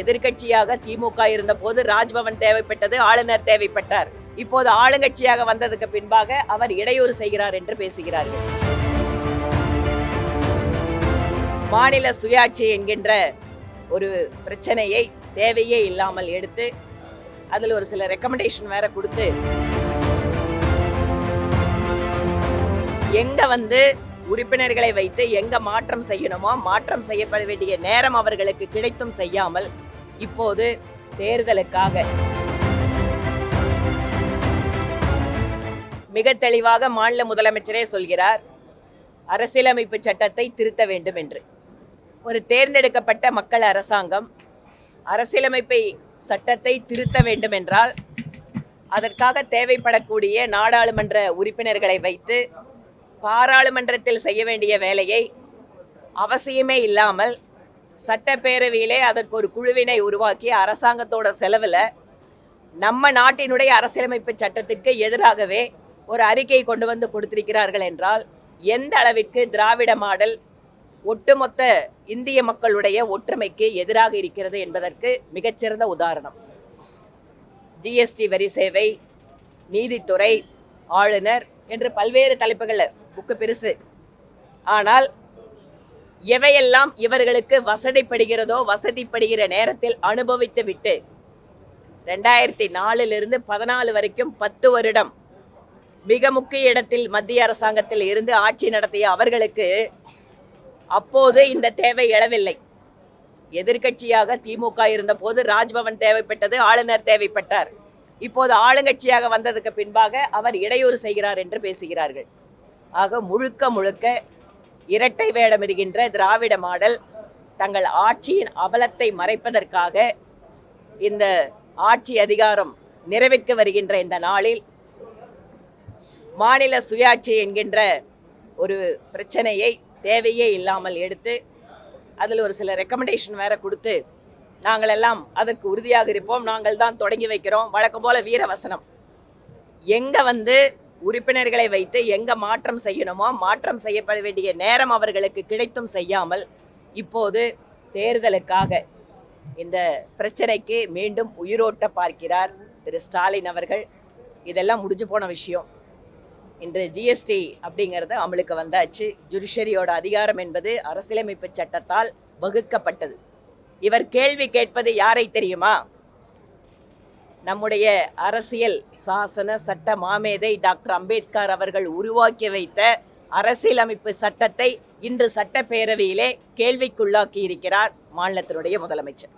எதிர்க்கட்சியாக திமுக இருந்த போது ராஜ்பவன் தேவைப்பட்டது ஆளுநர் தேவைப்பட்டார். இப்போது ஆளுங்கட்சியாக வந்ததுக்கு பின்பாக அவர் இடையூறு செய்கிறார் என்று பேசுகிறார்கள். மாநில சுயாட்சி என்கின்ற ஒரு பிரச்சனையை தேவையே இல்லாமல் எடுத்து அதில் ஒரு சில ரெக்கமெண்டேஷன் வேற கொடுத்து எங்க வந்து உறுப்பினர்களை வைத்து எங்க மாற்றம் செய்யணுமோ மாற்றம் செய்யப்பட வேண்டிய நேரம் அவர்களுக்கு கிடைத்தும் செய்யாமல் இப்போது தேர்தலுக்காக மிக தெளிவாக மாநில முதலமைச்சரே சொல்கிறார் அரசியலமைப்பு சட்டத்தை திருத்த வேண்டும் என்று. ஒரு தேர்ந்தெடுக்கப்பட்ட மக்கள் அரசாங்கம் அரசியலமைப்பை சட்டத்தை திருத்த வேண்டும் என்றால் அதற்காக தேவைப்படக்கூடிய நாடாளுமன்ற உறுப்பினர்களை வைத்து பாராளுமன்றத்தில் செய்ய வேண்டிய வேலையை அவசியமே இல்லாமல் சட்டப்பேரவையிலே அதற்கு ஒரு குழுவினை உருவாக்கி அரசாங்கத்தோட செலவில் நம்ம நாட்டினுடைய அரசியலமைப்பு சட்டத்திற்கு எதிராகவே ஒரு அறிக்கையை கொண்டு வந்து கொடுத்திருக்கிறார்கள் என்றால் எந்த அளவிற்கு திராவிட மாடல் ஒட்டுமொத்த இந்திய மக்களுடைய ஒற்றுமைக்கு எதிராக இருக்கிறது என்பதற்கு மிகச்சிறந்த உதாரணம். ஜிஎஸ்டி வரி சேவை நீதித்துறை ஆளுநர் என்று பல்வேறு தலைப்புகள் புக்கு பெருசு. ஆனால் எவையெல்லாம் இவர்களுக்கு வசதிப்படுகிறதோ வசதிப்படுகிற நேரத்தில் அனுபவித்து விட்டு ரெண்டாயிரத்தி நாலிலிருந்து பதினாலு வரைக்கும் பத்து வருடம் மிக முக்கிய இடத்தில் மத்திய அரசாங்கத்தில் இருந்து ஆட்சி நடத்திய அவர்களுக்கு அப்போது இந்த தேவை எழவில்லை. எதிர்க்கட்சியாக திமுக இருந்தபோது ராஜ்பவன் தேவைப்பட்டது ஆளுநர் தேவைப்பட்டார். இப்போது ஆளுங்கட்சியாக வந்ததுக்கு பின்பாக அவர் இடையூறு செய்கிறார் என்று பேசுகிறார்கள். ஆக முழுக்க முழுக்க இரட்டை வேடமிடுகின்ற திராவிட மாடல் தங்கள் ஆட்சியின் அவலத்தை மறைப்பதற்காக இந்த ஆட்சி அதிகாரம் நிறைவேற்க வருகின்ற இந்த நாளில் மாநில சுயாட்சி என்கின்ற ஒரு பிரச்சனையை தேவையே இல்லாமல் எடுத்து அதில் ஒரு சில ரெக்கமெண்டேஷன் வேற கொடுத்து நாங்கள் எல்லாம் அதற்கு உறுதியாக இருப்போம். நாங்கள் தான் தொடங்கி வைக்கிறோம். வழக்கம் போல வீரவசனம். எங்க வந்து உறுப்பினர்களை வைத்து எங்க மாற்றம் செய்யணுமோ மாற்றம் செய்யப்பட வேண்டிய நேரம் அவர்களுக்கு கிடைத்தும் செய்யாமல் இப்போது தேர்தலுக்காக இந்த பிரச்சனைக்கு மீண்டும் உயிரோட்ட பார்க்கிறார் திரு ஸ்டாலின் அவர்கள். இதெல்லாம் முடிஞ்சு போன விஷயம். இன்று ஜிஎஸ்டி அப்படிங்கிறது அமலுக்கு வந்தாச்சு. ஜுடிஷரியோட அதிகாரம் என்பது அரசியலமைப்பு சட்டத்தால் வகுக்கப்பட்டது. இவர் கேள்வி கேட்பது யாரை தெரியுமா? நம்முடைய அரசியல் சாசன சட்ட மாமேதை டாக்டர் அம்பேத்கர் அவர்கள் உருவாக்கி வைத்த அரசியலமைப்பு சட்டத்தை இன்று சட்டப்பேரவையிலே கேள்விக்குள்ளாக்கி இருக்கிறார் மாநிலத்தினுடைய முதலமைச்சர்.